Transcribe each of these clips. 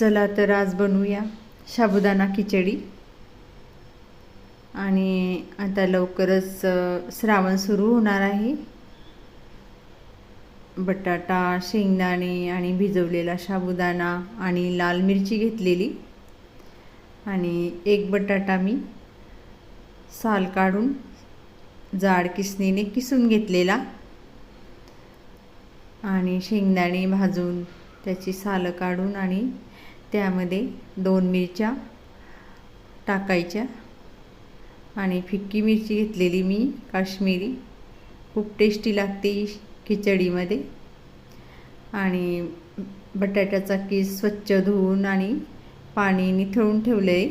चला तर आज बनवूया साबुदाणा खिचडी. आणि आता लवकरच श्रावण सुरू होणार आहे. बटाटा शेंगदाणे आणि भिजवलेला साबुदाणा आणि लाल मिरची घेतलेली. आणि एक बटाटा मी साल काढून जाड किसणीने किसून घेतलेला. आणि शेंगदाणे भाजून त्याची सालं काढून आणि त्यामध्ये दोन मिरच्या टाकायच्या आणि फिक्की मिरची घेतलेली मी काश्मीरी. खूप टेस्टी लागते खिचडीमध्ये. आणि बटाट्याचा केस स्वच्छ धुवून आणि पाणी निथळून ठेवलं आहे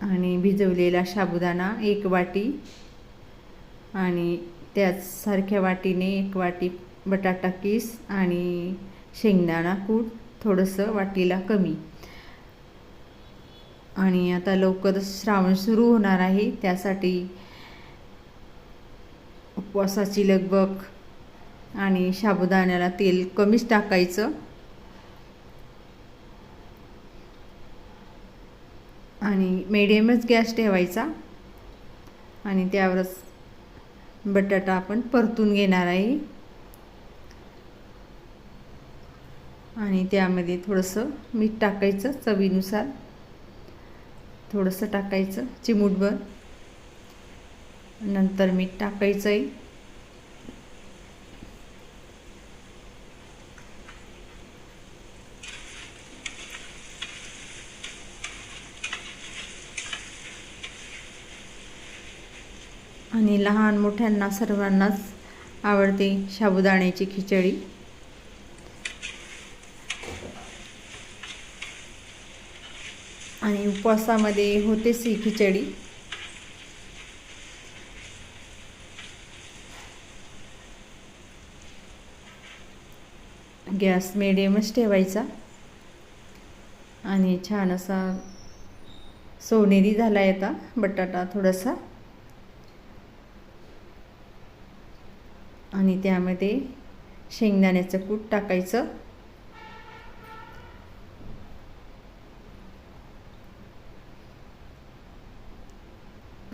आणि भिजवलेला साबुदाणा एक वाटी आणि त्याचसारख्या वाटीने एक वाटी बटाटा किस आणि शेंगदाणा कूट थोडंसं वाटीला कमी. आणि आता लवकरच श्रावण सुरू होणार आहे त्यासाठी उपवासाची लगबग आणि साबुदाण्याला तेल कमीच टाकायचं. आणि मिडियमच गॅस ठेवायचा आणि त्यावरच बटाटा आपण परतून घेणार आहे. आणि त्यामध्ये थोडंसं मीठ टाकायचं चवीनुसार. थोडंसं टाकायचं चिमूटभर. नंतर मीठ टाकायचं आहे आणि लहान मोठ्यांना सर्वांनाच आवडते साबुदाण्याची खिचडी. आणि उपवासामध्ये होतेच ही खिचडी. गॅस मिडियमच ठेवायचा. आणि छान असा सोनेरी झाला आहे आता बटाटा थोडासा. आणि त्यामध्ये शेंगदाण्याचं कूट टाकायचं.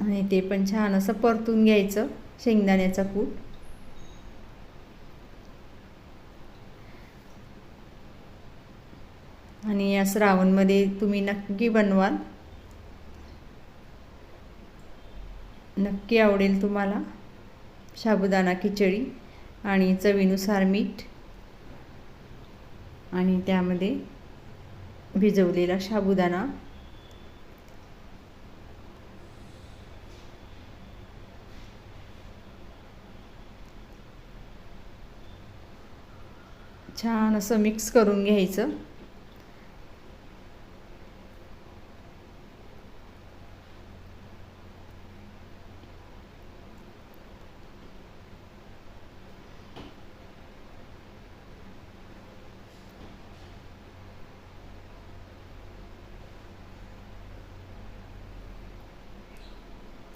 आणि ते पण छान असं परतून घ्यायचं शेंगदाण्याचा कूट. आणि या श्रावणमध्ये तुम्ही नक्की बनवाल. नक्की आवडेल तुम्हाला. साबुदाणा खिचडी आणि चवीनुसार मीठ आणि त्यामध्ये भिजवलेला साबुदाणा. छान असं मिक्स करून घ्यायचं.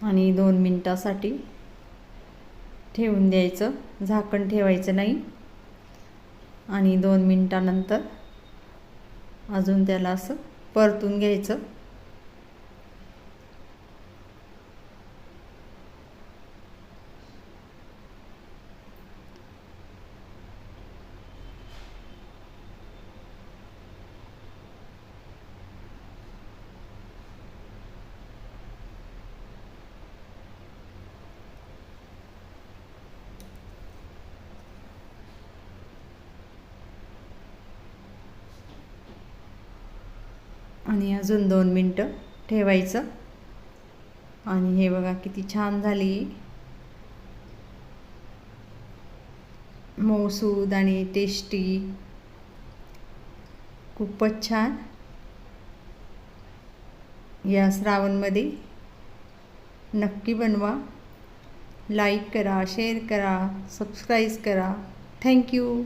आणि दोन मिनटासाठी ठेवून द्यायचं. झाकण ठेवायचं नाही. आणि दोन मिनटानंतर अजून त्याला असं परतून घ्यायचं. आणि अजून दोन मिनटं ठेवायचं. आणि हे बघा किती छान झाली. मऊसूद आणि टेस्टी. खूपच छान. या श्रावणमध्ये नक्की बनवा. लाईक करा शेअर करा सबस्क्राईब करा. थँक्यू